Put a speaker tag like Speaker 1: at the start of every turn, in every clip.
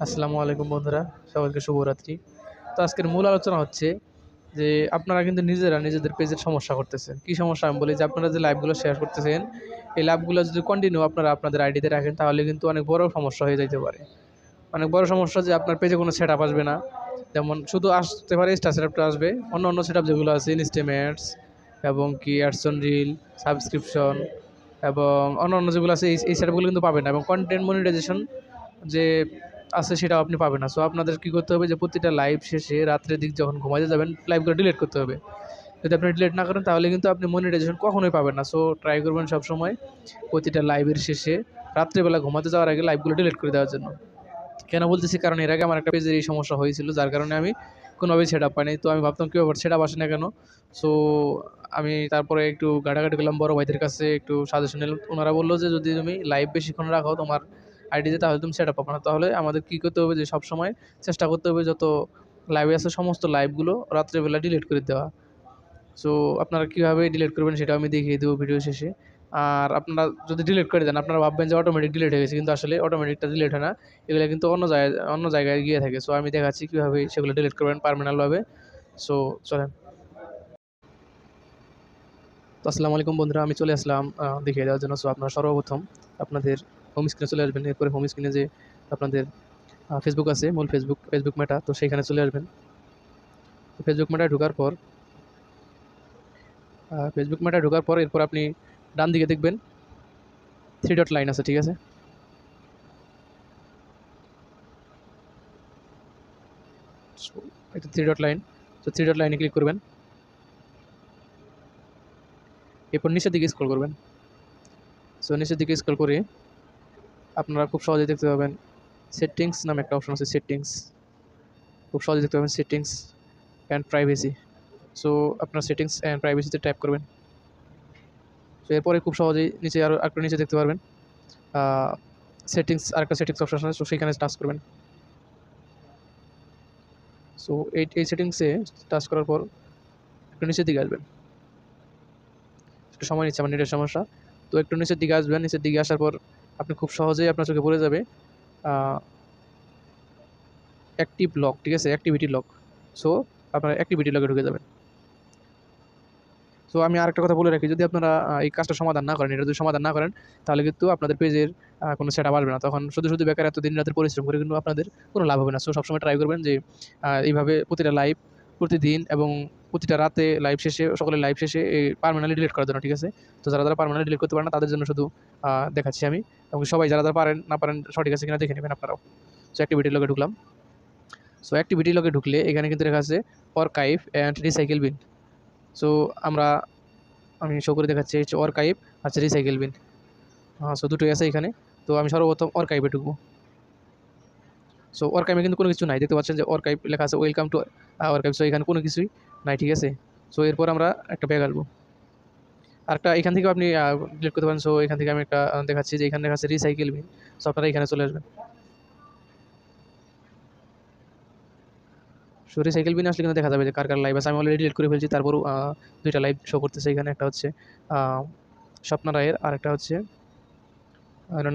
Speaker 1: আসসালামু আলাইকুম বন্ধুরা, সবাইকে শুভরাত্রি। তো আজকের মূল আলোচনা হচ্ছে যে আপনারা কিন্তু নিজেরা নিজেদের পেজের সমস্যা করতেছেন। কী সমস্যা? আমি বলি যে আপনারা যে লাইভগুলো শেয়ার করতেছেন, এই লাইভগুলো যদি কন্টিনিউ আপনারা আপনাদের আইডিতে রাখেন, তাহলে কিন্তু অনেক বড় সমস্যা হয়ে যেতে পারে। অনেক বড় সমস্যা যে আপনার পেজে কোনো সেট আসবে না। যেমন শুধু আসতে পারে স্টার সেটআপটা আসবে, অন্য অন্য সেট যেগুলো আছে ইনস্টেমেটস এবং কি অ্যাডসন রিল সাবস্ক্রিপশন এবং অন্য অন্য যেগুলো আছে, এই এই সেটআপগুলো কিন্তু পাবেন না। এবং কন্টেন্ট মনিটাইজেশন যে আছে সেটাও আপনি পাবেন না। সো আপনাদের কী করতে হবে যে, প্রতিটা লাইভ শেষে রাত্রের দিক যখন ঘুমাতে যাবেন লাইভগুলো ডিলিট করতে হবে। যদি আপনি ডিলিট না করেন, তাহলে কিন্তু আপনি মনিটাইজেশন কখনোই পাবেন না। সো ট্রাই করবেন সবসময় প্রতিটা লাইভের শেষে রাত্রেবেলা ঘুমাতে যাওয়ার আগে লাইভগুলো ডিলিট করে দেওয়ার জন্য। কেন বলতেছি? কারণ এর আগে আমার একটা পেজের এই সমস্যা হয়েছিল, যার কারণে আমি কোনোভাবেই সেট আপ পাইনি তো আমি ভাবতাম কী ব্যাপার সেট আপ আসে না কেন? সো আমি তারপরে একটু ঘাটাঘাটি করলাম বড় ভাইদের কাছে, একটু সাজেশন নিলাম। ওনারা বলল যে, যদি তুমি লাইভ বেশিক্ষণ রাখো, তোমার আইডিতে তাহলে তুমি সেট আপ না। তাহলে আমাদের কী করতে হবে যে, সবসময় চেষ্টা করতে হবে যত লাইভে আছে সমস্ত লাইভগুলো রাত্রেবেলা ডিলিট করে দেওয়া। সো আপনারা কীভাবে ডিলিট করবেন সেটা আমি দেখিয়ে দেবো ভিডিও শেষে। আর আপনারা যদি ডিলিট করে দেন, আপনারা ভাববেন যে অটোমেটিক ডিলিট হয়ে গেছে, কিন্তু আসলে অটোমেটিকটা ডিলিট হয় না। এগুলো কিন্তু অন্য জায়গায় অন্য জায়গায় গিয়ে থাকে। সো আমি দেখাচ্ছি কীভাবে সেগুলো ডিলিট করবেন পারমানেন্টভাবে সো চলেন। তো আসসালামু আলাইকুম বন্ধুরা, আমি চলে আসলাম দেখিয়ে দেওয়ার জন্য। সো আপনারা সর্বপ্রথম আপনাদের হোম স্ক্রিনে চলে আসবেন। এরপরে হোম স্ক্রিনে যে আপনাদের ফেসবুক আছে, মূল ফেসবুক ফেসবুক মেটা তো সেইখানে চলে আসবেন। ফেসবুক মেটায় ঢোকার পর ফেসবুক মেটায় ঢোকার পর এরপর আপনি ডান দিকে দেখবেন থ্রি ডট লাইন আছে, ঠিক আছে? থ্রি ডট লাইন তো থ্রি ডট লাইনে ক্লিক করবেন। এরপর নিচের দিকে স্ক্রল করবেন। সো নিচের দিকে স্ক্রল করে আপনারা খুব সহজেই দেখতে পাবেন সেটিংস নামে একটা অপশন আছে সেটিংস খুব সহজে দেখতে পাবেন সেটিংস অ্যান্ড প্রাইভেসি সো আপনার সেটিংস অ্যান্ড প্রাইভেসিতে ট্যাপ করবেন। তো এরপরে খুব সহজেই নিচে আরও একটু নিচে দেখতে পারবেন। সেটিংস আরেকটা সেটিংস অপশন আছে। তো সেখানে টাচ করবেন। সো এই এই সেটিংসে টাচ করার পর একটু নিচের দিকে আসবেন। একটু সময় নিচ্ছে, আমার নেটের সমস্যা। তো একটু নিচের দিকে আসবেন। নিচের দিকে আসার পর আপনি খুব সহজেই আপনার চোখে পড়ে যাবে অ্যাক্টিভ লক ঠিক আছে? অ্যাক্টিভিটি লক সো আপনার অ্যাক্টিভিটি লকে ঢুকে যাবেন। সো আমি আরেকটা কথা বলে রাখি, যদি আপনারা এই কাজটা সমাধান না করেন, এটা যদি সমাধান না করেন, তাহলে কিন্তু আপনাদের পেজের কোনো সেটা আসবে না। তখন শুধু শুধু বেকার এত দিন রাতের পরিশ্রম করে কিন্তু আপনাদের কোনো লাভ হবে না। সো সবসময় ট্রাই করবেন যে এইভাবে প্রতিটা লাইভ প্রতিদিন এবং প্রতিটা রাতে লাইভ শেষে সকলে লাইভ শেষে এই পারমানেন্টলি ডিলিট করার জন্য, ঠিক আছে? তো যারা যারা পারমানেন্টলি ডিলিট করতে পারেন না, তাদের জন্য শুধু দেখাচ্ছি আমি। এবং সবাই যারা যারা পারেন, না পারেন, সঠিক আছে কিনা দেখে নেবেন আপনারাও। সো অ্যাক্টিভিটি লগে ঢুকলাম। সো অ্যাক্টিভিটি লগে ঢুকলে এখানে কিন্তু লেখা আছে archive and recycle bin so আমরা, আমি শো করে দেখাচ্ছি হচ্ছে অর্কাইভ আচ্ছা রিসাইকেল বিন হ্যাঁ সো দুটোই আছে এখানে। তো আমি সর্বপ্রথম অর্কাইভে ঢুকবো। সো অর্কাইভে কিন্তু কোনো কিছু নাই। দেখতে পাচ্ছেন যে অর্কাইভ লেখা আছে ওয়েলকাম টু অর্কাইভ সো এখানে কোনো কিছুই নাই, ঠিক আছে? সো এরপর আমরা একটা ব্যাগ আসব আরেকটা, এখান থেকে আপনি ডিলিট করতে পারেন। সো এখান থেকে আমি একটা দেখাচ্ছি যে এখানে লেখা আছে রিসাইকেল বিন সো আপনারা এখানে চলে আসবেন। সো রিসাইকেল বিন আসলে কিন্তু দেখা যাবে যে কার কার লাইভ আছে। আমি অলরেডি ডিলিট করে ফেলছি। তারপরও দুইটা লাইভ শো করতেছে। এখানে একটা হচ্ছে স্বপ্না রায়ের আর একটা হচ্ছে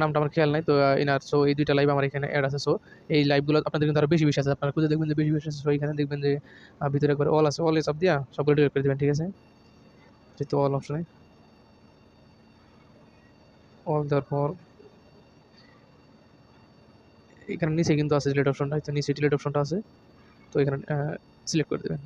Speaker 1: নামটা আমার খেয়াল নাই, তো এনার সো এই দুইটা লাইভ আমার এখানে অ্যাড আছে সো এই লাইভগুলো আপনাদের কিন্তু আরও বেশি বেশি আছে। আপনারা খুঁজে দেখবেন যে বেশি বেশি আছে সো এখানে দেখবেন যে ভিতরে একবার অল আছে অল সব দিয়া সবগুলো ডিলিট করে দেবেন, ঠিক আছে? যেহেতু অল অপশনে অল দেওয়ার পর এখানে নিচে কিন্তু আছে ডিলিট অপশনটা নিচে ডিলিট অপশনটা আছে, তো এখানে সিলেক্ট করে দেবেন।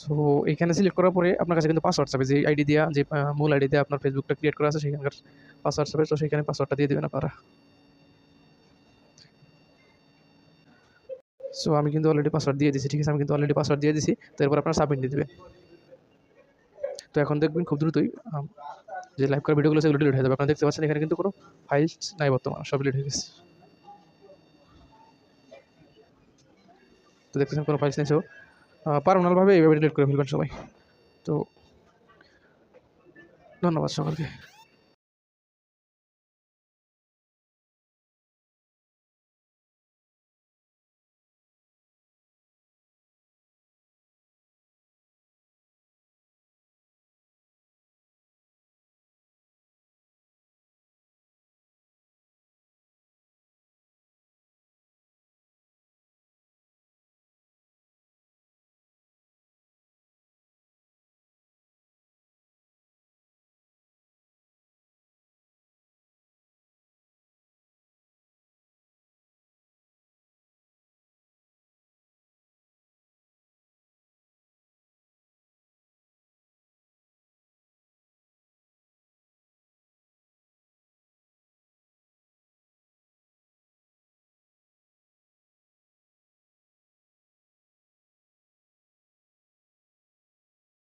Speaker 1: সো এখানে সিলেক্ট করার পরে আপনার কাছে কিন্তু পাসওয়ার্ড চাবে যে আইডি দিয়া, যে মূল আইডি দিয়ে আপনার ফেসবুকটা ক্রিয়েট করা আছে, সেখানকার পাসওয়ার্ড চাবে তো সেখানে পাসওয়ার্ডটা দিয়ে দেবেন আপনারা। সো আমি কিন্তু অলরেডি পাসওয়ার্ড দিয়ে দিয়েছি ঠিক আছে? আমি কিন্তু অলরেডি পাসওয়ার্ড দিয়ে দিয়েছি তো এরপর আপনারা সাবমিট দিয়ে দেবেন। তো এখন দেখবেন খুব দ্রুতই যে লাইভ করা ভিডিওগুলো সেগুলো ডিলিট হয়ে যাবে। আপনারা দেখতে পাচ্ছেন, এখানে কিন্তু কোনো ফাইলস নাই বর্তমান, সব ডিলিট হয়ে গেছে। তো দেখতেছেন কোনো ফাইলস নেই সো পারমানেন্টভাবে এইভাবে ডিলিট করে ফেলবেন সবাই। তো ধন্যবাদ সকলকে।